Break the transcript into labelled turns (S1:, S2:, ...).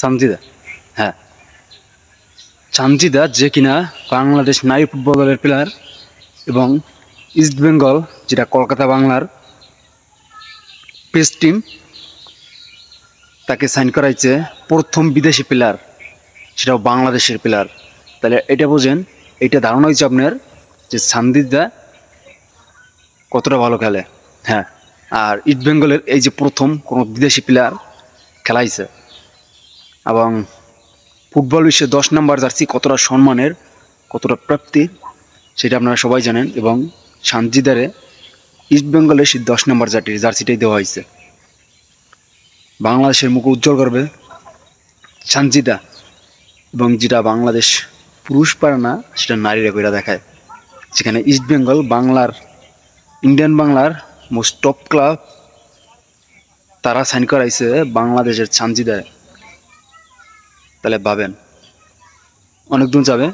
S1: সানজিদা হ্যাঁ। সানজিদা যে কিনা বাংলাদেশ নারী ফুটবল দলের প্লেয়ার এবং ইস্ট বেঙ্গল যেটা কলকাতা বাংলার পেস টিম তাকে সাইন করাইছে প্রথম বিদেশি প্লেয়ার সেটাও বাংলাদেশের প্লেয়ার তাহলে এটা বোঝেন, এটা ধারণা হয়েছে আপনার যে সানজিদা কতটা ভালো খেলে হ্যাঁ। আর ইস্ট বেঙ্গলের এই যে প্রথম কোনো বিদেশি প্লেয়ার খেলাইছে এবং ফুটবল বিশ্বে দশ নম্বর জার্সি কতটা সম্মানের, কতটা প্রাপ্তি, সেটা আপনারা সবাই জানেন এবং সানজিদারে ইস্ট বেঙ্গলের সেই দশ নম্বর জার্সি জার্সিটাই দেওয়া হয়েছে। বাংলাদেশের মুখ উজ্জ্বল করবে সানজিদা এবং যেটা বাংলাদেশ পুরুষ পারে না, সেটা নারীরা কইরা দেখায়। যেখানে ইস্ট বেঙ্গল বাংলার, ইন্ডিয়ান বাংলার মোস্ট টপ ক্লাব তারা সাইন করাইছে বাংলাদেশের সানজিদায় তাহলে ভাবেন। অনেক দূর যাবে।